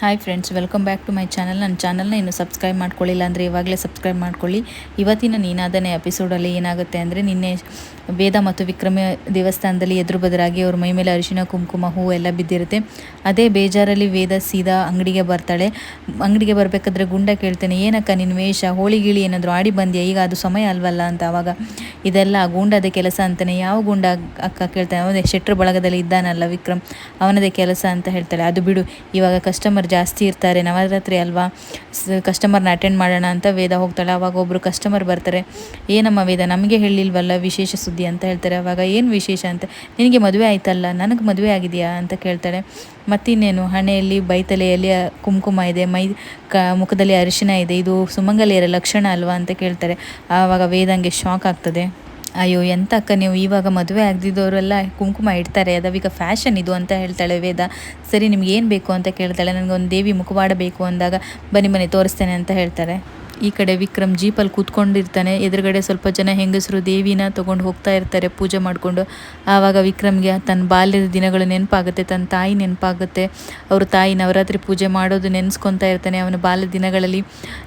Hi friends welcome back to my channel ನನ್ನ ಚಾನಲ್ನ ಇನ್ನು ಸಬ್ಸ್ಕ್ರೈಬ್ ಮಾಡ್ಕೊಳ್ಳಿಲ್ಲ ಅಂದರೆ ಇವಾಗಲೇ ಸಬ್ಸ್ಕ್ರೈಬ್ ಮಾಡ್ಕೊಳ್ಳಿ. ಇವತ್ತಿನ ನೀನಾದನೇ ಎಪಿಸೋಡಲ್ಲಿ ಏನಾಗುತ್ತೆ ಅಂದರೆ ನಿನ್ನೆ ವೇದ ಮತ್ತು ವಿಕ್ರಮ ದೇವಸ್ಥಾನದಲ್ಲಿ ಎದುರು ಬದರಾಗಿ ಅವ್ರ ಮೈ ಮೇಲೆ ಅರಿಶಿನ, ಕುಂಕುಮ ಹೂವು ಎಲ್ಲ ಬಿದ್ದಿರುತ್ತೆ. ಅದೇ ಬೇಜಾರಲ್ಲಿ ವೇದ ಸೀದಾ ಅಂಗಡಿಗೆ ಬರ್ತಾಳೆ. ಅಂಗಡಿಗೆ ಬರಬೇಕಾದ್ರೆ ಗುಂಡ ಕೇಳ್ತೇನೆ, ಏನಕ್ಕ ನಿನ್ನ ವೇಷ? ಹೋಳಿಗಿಳಿ ಏನಾದರೂ ಆಡಿ ಬಂದ್ಯಾ? ಈಗ ಅದು ಸಮಯ ಅಲ್ವಲ್ಲ? ಅಂತ ಅವಾಗ, ಇದೆಲ್ಲ ಗೂಂಡದ ಕೆಲಸ ಅಂತಾನೆ. ಯಾವ ಗುಂಡ ಅಕ್ಕ ಕೇಳ್ತಾನೆ? ಅವನೇ, ಶೆಟ್ರು ಬಳಗದಲ್ಲಿ ಇದ್ದಾನಲ್ಲ ವಿಕ್ರಮ್, ಅವನದೇ ಕೆಲಸ ಅಂತ ಹೇಳ್ತಾಳೆ. ಅದು ಬಿಡು, ಇವಾಗ ಕಸ್ಟಮರ್ ಜಾಸ್ತಿ ಇರ್ತಾರೆ, ನವರಾತ್ರಿ ಅಲ್ವಾ? ಕಸ್ಟಮರ್ನ ಅಟೆಂಡ್ ಮಾಡೋಣ ಅಂತ ವೇದ ಹೋಗ್ತಾಳೆ. ಅವಾಗ ಒಬ್ಬರು ಕಸ್ಟಮರ್ ಬರ್ತಾರೆ. ಏನಮ್ಮ ವೇದ, ನಮಗೆ ಹೇಳಿಲ್ವಲ್ಲ ವಿಶೇಷ ಸುದ್ದಿ ಅಂತ ಹೇಳ್ತಾರೆ. ಅವಾಗ ಏನು ವಿಶೇಷ ಅಂತ? ನಿನಗೆ ಮದುವೆ ಆಯ್ತಲ್ಲ, ನನಗೆ ಮದುವೆ ಆಗಿದೆಯಾ ಅಂತ ಕೇಳ್ತಾಳೆ. ಮತ್ತಿನ್ನೇನು, ಹಣೆಯಲ್ಲಿ, ಬೈತಲೆಯಲ್ಲಿ ಕುಂಕುಮ ಇದೆ, ಮೈ ಕ, ಮುಖದಲ್ಲಿ ಅರಿಶಿನ ಇದೆ, ಇದು ಸುಮಂಗಲಿಯರ ಲಕ್ಷಣ ಅಲ್ವಾ ಅಂತ ಕೇಳ್ತಾರೆ. ಆವಾಗ ವೇದಂಗೆ ಶಾಕ್ ಆಗ್ತದೆ. ಅಯ್ಯೋ ಎಂತ ಅಕ್ಕ ನೀವು ಇವಾಗ ಮದುವೆ ಆಗದಿದ್ದವರೆಲ್ಲ ಕುಂಕುಮ ಇಡ್ತಾರೆ. ಅದವೀಗ ಫ್ಯಾಷನ್ ಇದು ಅಂತ ಹೇಳ್ತಾಳೆ ವೇದ. ಸರಿ ನಿಮ್ಗೆ ಏನು ಬೇಕು ಅಂತ ಕೇಳ್ತಾಳೆ. ನನಗೊಂದು ದೇವಿ ಮುಖವಾಡ ಬೇಕು ಅಂದಾಗ ಬನ್ನಿ ಬನ್ನಿ ತೋರಿಸ್ತೇನೆ ಅಂತ ಹೇಳ್ತಾರೆ. ಈ ಕಡೆ ವಿಕ್ರಮ್ ಜೀಪಲ್ಲಿ ಕೂತ್ಕೊಂಡಿರ್ತಾನೆ. ಎದುರುಗಡೆ ಸ್ವಲ್ಪ ಜನ ಹೆಂಗಸರು ದೇವಿನ ತೊಗೊಂಡು ಹೋಗ್ತಾ ಇರ್ತಾರೆ ಪೂಜೆ ಮಾಡಿಕೊಂಡು. ಆವಾಗ ವಿಕ್ರಮ್ಗೆ ತನ್ನ ಬಾಲ್ಯದ ದಿನಗಳು ನೆನಪಾಗುತ್ತೆ, ತನ್ನ ತಾಯಿ ನೆನಪಾಗುತ್ತೆ. ಅವ್ರ ತಾಯಿ ನವರಾತ್ರಿ ಪೂಜೆ ಮಾಡೋದು ನೆನೆಸ್ಕೊತಾ ಇರ್ತಾನೆ. ಅವನ ಬಾಲ್ಯ ದಿನಗಳಲ್ಲಿ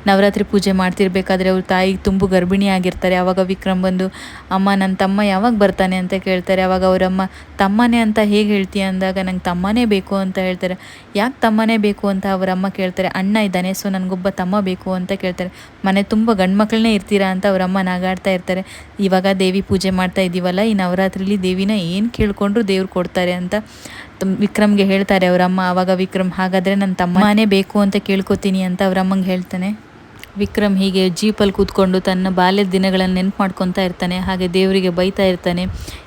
ನವರಾತ್ರಿ ಪೂಜೆ ಮಾಡ್ತಿರ್ಬೇಕಾದ್ರೆ ಅವ್ರ ತಾಯಿ ತುಂಬು ಗರ್ಭಿಣಿ ಆಗಿರ್ತಾರೆ ಆವಾಗ ವಿಕ್ರಮ್ ಬಂದು, ಅಮ್ಮ ನನ್ನ ತಮ್ಮ ಯಾವಾಗ ಬರ್ತಾನೆ? ಅಂತ ಕೇಳ್ತಾರೆ. ಆವಾಗ ಅವರಮ್ಮ ತಮ್ಮನೇ ಅಂತ ಹೇಗೆ ಹೇಳ್ತೀಯ? ಅಂದಾಗ, ನಂಗೆ ತಮ್ಮನೇ ಬೇಕು ಅಂತ ಹೇಳ್ತಾರೆ. ಯಾಕೆ ತಮ್ಮನೇ ಬೇಕು? ಅಂತ ಅವರಮ್ಮ ಕೇಳ್ತಾರೆ. ಅಣ್ಣ ಇದ್ದಾನೆ, ಸೊ ನನಗೊಬ್ಬ ತಮ್ಮ ಬೇಕು ಅಂತ ಕೇಳ್ತಾರೆ. ಮನೆ ತುಂಬ ಗಂಡು ಮಕ್ಕಳನ್ನೇ ಇರ್ತೀರಾ ಅಂತ ಅವರಮ್ಮ ನಾಗಾಡ್ತಾ ಇರ್ತಾರೆ. ಇವಾಗ ದೇವಿ ಪೂಜೆ ಮಾಡ್ತಾ ಇದ್ದೀವಲ್ಲ ಈ ನವರಾತ್ರಿಲಿ ದೇವಿನ ಏನು ಕೇಳ್ಕೊಂಡ್ರು ದೇವ್ರು ಕೊಡ್ತಾರೆ ಅಂತ ವಿಕ್ರಮ್ಗೆ ಹೇಳ್ತಾರೆ ಅವರಮ್ಮ ಆವಾಗ ವಿಕ್ರಮ್, ಹಾಗಾದರೆ ನನ್ನ ತಮ್ಮನೇ ಬೇಕು ಅಂತ ಕೇಳ್ಕೊತೀನಿ ಅಂತ ಅವರಮ್ಮಂಗೆ ಹೇಳ್ತಾನೆ. ವಿಕ್ರಮ್ ಹೀಗೆ ಜೀಪಲ್ಲಿ ಕೂತ್ಕೊಂಡು ತನ್ನ ಬಾಲ್ಯದ ದಿನಗಳನ್ನು ನೆನ್ಪು ಮಾಡ್ಕೊತಾ ಇರ್ತಾನೆ, ಹಾಗೆ ದೇವರಿಗೆ ಬೈತಾ ಇರ್ತಾನೆ.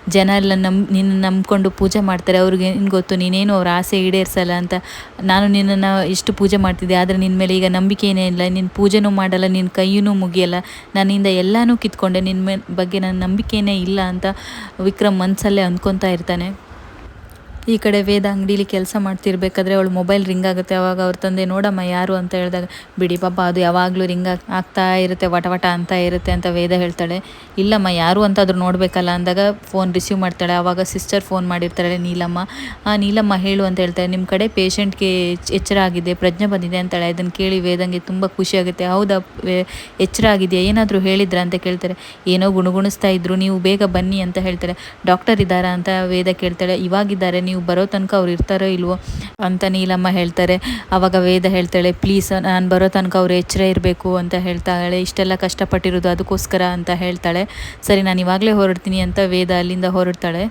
ಜನ ಎಲ್ಲ ನಮ್, ನಿನ್ನ ನಂಬ್ಕೊಂಡು ಪೂಜೆ ಮಾಡ್ತಾರೆ. ಅವ್ರಿಗೆ ಏನು ಗೊತ್ತು, ನೀನೇನು ಅವ್ರ ಆಸೆ ಈಡೇರಿಸಲ್ಲ ಅಂತ. ನಾನು ನಿನ್ನನ್ನು ಇಷ್ಟು ಪೂಜೆ ಮಾಡ್ತಿದ್ದೆ, ಆದರೆ ನಿನ್ನ ಮೇಲೆ ಈಗ ನಂಬಿಕೆ ಏನೇ ಇಲ್ಲ. ನಿನ್ನ ಪೂಜೆನೂ ಮಾಡಲ್ಲ ನಿನ್ನ ಕೈಯೂ ಮುಗಿಯಲ್ಲ. ನನ್ನಿಂದ ಎಲ್ಲನೂ ಕಿತ್ಕೊಂಡೆ ನಿನ್ನ ಬಗ್ಗೆ ನನ್ನ ನಂಬಿಕೆನೇ ಇಲ್ಲ ಅಂತ ವಿಕ್ರಮ್ ಮನಸ್ಸಲ್ಲೇ ಅಂದ್ಕೊತಾ ಇರ್ತಾನೆ. ಈ ಕಡೆ ವೇದ ಅಂಗಡೀಲಿ ಕೆಲಸ ಮಾಡ್ತಿರ್ಬೇಕಾದ್ರೆ ಅವಳು ಮೊಬೈಲ್ ರಿಂಗ್ ಆಗುತ್ತೆ. ಅವಾಗ ಅವ್ರ ತಂದೆ, ನೋಡಮ್ಮ, ಯಾರು? ಅಂತ ಹೇಳಿದಾಗ, ಬಿಡಿ ಪಾಪ, ಅದು ಯಾವಾಗಲೂ ರಿಂಗ್ ಆಗ್ತಾ ಇರುತ್ತೆ, ವಟವಟ ವಟ ಅಂತ ಇರುತ್ತೆ ಅಂತ ವೇದ ಹೇಳ್ತಾಳೆ. ಇಲ್ಲಮ್ಮ, ಯಾರು ಅಂತ ಅದ್ರ ನೋಡಬೇಕಲ್ಲ ಅಂದಾಗ ಫೋನ್ ರಿಸೀವ್ ಮಾಡ್ತಾಳೆ. ಆವಾಗ ಸಿಸ್ಟರ್ ಫೋನ್ ಮಾಡಿರ್ತಾಳೆ, ನೀಲಮ್ಮ. ಆ, ನೀಲಮ್ಮ, ಹೇಳು ಅಂತ ಹೇಳ್ತಾಳೆ. ನಿಮ್ಮ ಕಡೆ ಪೇಷಂಟ್ಗೆ ಎಚ್ಚರ ಆಗಿದೆ ಪ್ರಜ್ಞೆ ಬಂದಿದೆ ಅಂತಾಳೆ. ಅದನ್ನು ಕೇಳಿ ವೇದಂಗೆ ತುಂಬ ಖುಷಿಯಾಗುತ್ತೆ ಹೌದಾ ಎಚ್ಚರ ಆಗಿದೆಯಾ? ಏನಾದರೂ ಹೇಳಿದ್ರ? ಅಂತ ಕೇಳ್ತಾರೆ. ಏನೋ ಗುಣಗುಣಿಸ್ತಾ ಇದ್ರು, ನೀವು ಬೇಗ ಬನ್ನಿ ಅಂತ ಹೇಳ್ತಾರೆ. ಡಾಕ್ಟರ್ ಇದ್ದಾರಾ? ಅಂತ ವೇದ ಕೇಳ್ತಾಳೆ. ಇವಾಗಿದ್ದಾರೆ, ನೀವು ನೀವು ಬರೋ ತನಕ ಅವ್ರು ಇರ್ತಾರೋ ಇಲ್ವೋ ಅಂತ ನೀಲಮ್ಮ ಹೇಳ್ತಾರೆ. ಅವಾಗ ವೇದ ಹೇಳ್ತಾಳೆ, ಪ್ಲೀಸ್, ನಾನು ಬರೋ ತನಕ ಅವ್ರು ಎಚ್ಚರ ಇರಬೇಕು ಅಂತ ಹೇಳ್ತಾಳೆ. ಇಷ್ಟೆಲ್ಲ ಕಷ್ಟಪಟ್ಟಿರೋದು ಅದಕ್ಕೋಸ್ಕರ ಅಂತ ಹೇಳ್ತಾಳೆ. ಸರಿ, ನಾನು ಇವಾಗಲೇ ಹೊರಡ್ತೀನಿ ಅಂತ ವೇದ ಅಲ್ಲಿಂದ ಹೊರಡ್ತಾಳೆ.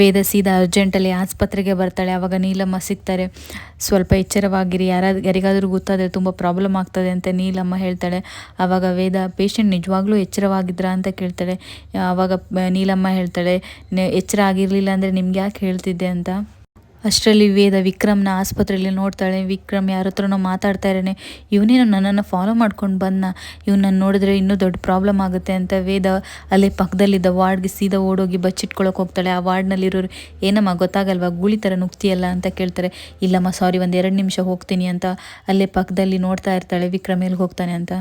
ವೇದ ಸೀದಾ ಅರ್ಜೆಂಟಲ್ಲಿ ಆಸ್ಪತ್ರೆಗೆ ಬರ್ತಾಳೆ. ಆವಾಗ ನೀಲಮ್ಮ ಸಿಗ್ತಾರೆ. ಸ್ವಲ್ಪ ಎಚ್ಚರವಾಗಿರಿ. ಯಾರಾದ್ರು ಯಾರಿಗಾದರೂ ಗೊತ್ತಾದರೆ ತುಂಬ ಪ್ರಾಬ್ಲಮ್ ಆಗ್ತದೆ ಅಂತ ನೀಲಮ್ಮ ಹೇಳ್ತಾಳೆ. ಆವಾಗ ವೇದ, ಪೇಷಂಟ್ ನಿಜವಾಗ್ಲೂ ಎಚ್ಚರವಾಗಿದ್ರಾ? ಅಂತ ಕೇಳ್ತಾಳೆ. ಆವಾಗ ನೀಲಮ್ಮ ಹೇಳ್ತಾಳೆ ಎಚ್ಚರ ಆಗಿರಲಿಲ್ಲ ಅಂದರೆ ನಿಮ್ಗೆ ಯಾಕೆ ಹೇಳ್ತಿದ್ದೆ? ಅಂತ. ಅಷ್ಟರಲ್ಲಿ ವೇದ ವಿಕ್ರಮ್ನ ಆಸ್ಪತ್ರೆಯಲ್ಲಿ ನೋಡ್ತಾಳೆ. ವಿಕ್ರಮ್ ಯಾರ ಹತ್ರನೋ ಮಾತಾಡ್ತಾ ಇದ್ದಾನೆ. ಇವನೇನು ನನ್ನನ್ನು ಫಾಲೋ ಮಾಡ್ಕೊಂಡು ಬಂದ ಇವ್ನನ್ನು ನೋಡಿದ್ರೆ ಇನ್ನೂ ದೊಡ್ಡ ಪ್ರಾಬ್ಲಮ್ ಆಗುತ್ತೆ ಅಂತ ವೇದ ಅಲ್ಲೇ ಪಕ್ಕದಲ್ಲಿದ್ದ ವಾರ್ಡ್ಗೆ ಸೀದಾ ಓಡೋಗಿ ಬಚ್ಚಿಟ್ಕೊಳಕ್ಕೆ ಹೋಗ್ತಾಳೆ. ಆ ವಾರ್ಡ್ನಲ್ಲಿರೋರು ಏನಮ್ಮ ಗೊತ್ತಾಗಲ್ವಾ? ಗೂಳಿ ಥರ ನುಗ್ತಿಯಲ್ಲ? ಅಂತ ಕೇಳ್ತಾರೆ. ಇಲ್ಲಮ್ಮ ಸಾರಿ ಒಂದು ಎರಡು ನಿಮಿಷ ಹೋಗ್ತೀನಿ ಅಂತ ಅಲ್ಲೇ ಪಕ್ಕದಲ್ಲಿ ನೋಡ್ತಾ ಇರ್ತಾಳೆ ವಿಕ್ರಮ್ ಎಲ್ಲಿಗೆ ಹೋಗ್ತಾನೆ ಅಂತ.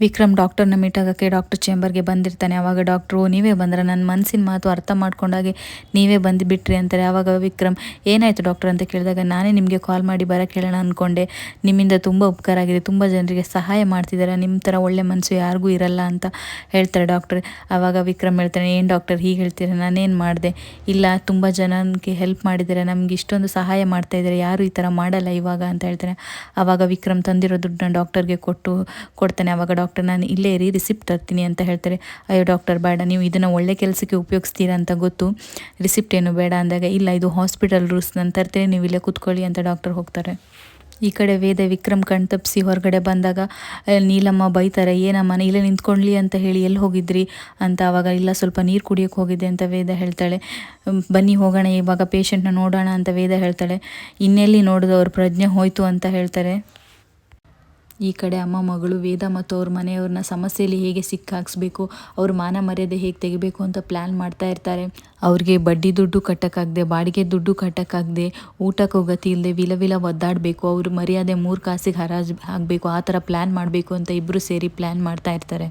ವಿಕ್ರಮ್ ಡಾಕ್ಟರ್ನ ಮೀಟ್ ಆಗೋಕ್ಕೆ ಡಾಕ್ಟರ್ ಚೇಂಬರ್ಗೆ ಬಂದಿರ್ತಾನೆ. ಆವಾಗ ಡಾಕ್ಟ್ರು, ನೀವೇ ಬಂದ್ರೆ? ನನ್ನ ಮನಸ್ಸಿನ ಮಾತು ಅರ್ಥ ಮಾಡ್ಕೊಂಡಾಗೆ ನೀವೇ ಬಂದು ಬಿಟ್ರಿ ಅಂತಾರೆ. ಆವಾಗ ವಿಕ್ರಮ್, ಏನಾಯಿತು ಡಾಕ್ಟರ್? ಅಂತ ಕೇಳಿದಾಗ, ನಾನೇ ನಿಮಗೆ ಕಾಲ್ ಮಾಡಿ ಬರೋಕ್ಕೆ ಹೇಳೋಣ ಅಂದ್ಕೊಂಡೆ ನಿಮ್ಮಿಂದ ತುಂಬ ಉಪಕಾರ ಆಗಿದೆ. ತುಂಬ ಜನರಿಗೆ ಸಹಾಯ ಮಾಡ್ತಿದ್ದಾರೆ. ನಿಮ್ಮ ಥರ ಒಳ್ಳೆ ಮನಸ್ಸು ಯಾರಿಗೂ ಇರಲ್ಲ ಅಂತ ಹೇಳ್ತಾರೆ ಡಾಕ್ಟರ್. ಆವಾಗ ವಿಕ್ರಮ್ ಹೇಳ್ತಾನೆ, ಏನು ಡಾಕ್ಟರ್, ಹೀಗೆ ಹೇಳ್ತೀರಾ? ನಾನೇನು ಮಾಡಿದೆ? ಇಲ್ಲ, ತುಂಬ ಜನಕ್ಕೆ ಹೆಲ್ಪ್ ಮಾಡಿದ್ದಾರೆ. ನಮ್ಗೆ ಇಷ್ಟೊಂದು ಸಹಾಯ ಮಾಡ್ತಾ ಇದ್ದಾರೆ. ಯಾರು ಈ ಥರ ಮಾಡಲ್ಲ ಇವಾಗ ಅಂತ ಹೇಳ್ತಾನೆ. ಆವಾಗ ವಿಕ್ರಮ್ ತಂದಿರೋ ದುಡ್ಡನ್ನ ಡಾಕ್ಟರ್ಗೆ ಕೊಟ್ಟು, ಕೊಡ್ತಾನೆ. ಆವಾಗ ಡಾಕ್ಟರ್ ನಾನು ಇಲ್ಲೇ ರೀ ರಿಸಿಪ್ಟ್ ತರ್ತೀನಿ ಅಂತ ಹೇಳ್ತಾರೆ. ಅಯ್ಯೋ ಡಾಕ್ಟರ್, ಬೇಡ, ನೀವು ಇದನ್ನು ಒಳ್ಳೆ ಕೆಲಸಕ್ಕೆ ಉಪಯೋಗಿಸ್ತೀರಾ ಅಂತ ಗೊತ್ತು. ರಿಸಿಪ್ಟ್ ಏನು ಬೇಡ ಅಂದಾಗ, ಇಲ್ಲ, ಇದು ಹಾಸ್ಪಿಟಲ್ ರೂಲ್ಸ್, ನಾನು ತರ್ತೀನಿ, ನೀವು ಇಲ್ಲೇ ಕೂತ್ಕೊಳ್ಳಿ ಅಂತ ಡಾಕ್ಟರ್ ಹೋಗ್ತಾರೆ. ಈ ಕಡೆ ವೇದ ವಿಕ್ರಮ್ ಕಣ್ ತಪ್ಪಿಸಿ ಹೊರಗಡೆ ಬಂದಾಗ ನೀಲಮ್ಮ ಬೈತಾರೆ, ಏನಮ್ಮ ಇಲ್ಲೇ ನಿಂತ್ಕೊಳ್ಳಿ ಅಂತ ಹೇಳಿ ಎಲ್ಲಿ ಹೋಗಿದ್ರಿ? ಅಂತ ಆವಾಗ ಇಲ್ಲ, ಸ್ವಲ್ಪ ನೀರು ಕುಡಿಯೋಕ್ಕೆ ಹೋಗಿದ್ದೆ, ಅಂತ ವೇದ ಹೇಳ್ತಾಳೆ. ಬನ್ನಿ ಹೋಗೋಣ, ಇವಾಗ ಪೇಷಂಟ್ನ ನೋಡೋಣ, ಅಂತ ವೇದ ಹೇಳ್ತಾಳೆ. ಇನ್ನೆಲ್ಲಿ ನೋಡಿದವ್ರ ಪ್ರಜ್ಞೆ ಹೋಯ್ತು ಅಂತ ಹೇಳ್ತಾರೆ. ಈ ಕಡೆ ಅಮ್ಮ ಮಗಳು ವೇದ ಮತ್ತು ಅವ್ರ ಮನೆಯವ್ರನ್ನ ಸಮಸ್ಯೆಯಲ್ಲಿ ಹೇಗೆ ಸಿಕ್ಕಾಕ್ಸ್ಬೇಕು, ಅವ್ರ ಮಾನ ಮರ್ಯಾದೆ ಹೇಗೆ ತೆಗಿಬೇಕು ಅಂತ ಪ್ಲ್ಯಾನ್ ಮಾಡ್ತಾ ಇರ್ತಾರೆ. ಅವ್ರಿಗೆ ಬಡ್ಡಿ ದುಡ್ಡು ಕಟ್ಟೋಕ್ಕಾಗದೆ, ಬಾಡಿಗೆ ದುಡ್ಡು ಕಟ್ಟೋಕ್ಕಾಗದೆ, ಊಟಕ್ಕೆ ಹೋಗತಿ ಇಲ್ಲದೆ ವಿಲ ವಿಲ ಒದ್ದಾಡಬೇಕು, ಅವ್ರ ಮರ್ಯಾದೆ ಮೂರು ಕಾಸಿಗೆ ಹರಾಜು ಆಗಬೇಕು, ಆ ಥರ ಪ್ಲ್ಯಾನ್ ಮಾಡಬೇಕು ಅಂತ ಇಬ್ಬರು ಸೇರಿ ಪ್ಲ್ಯಾನ್ ಮಾಡ್ತಾ ಇರ್ತಾರೆ.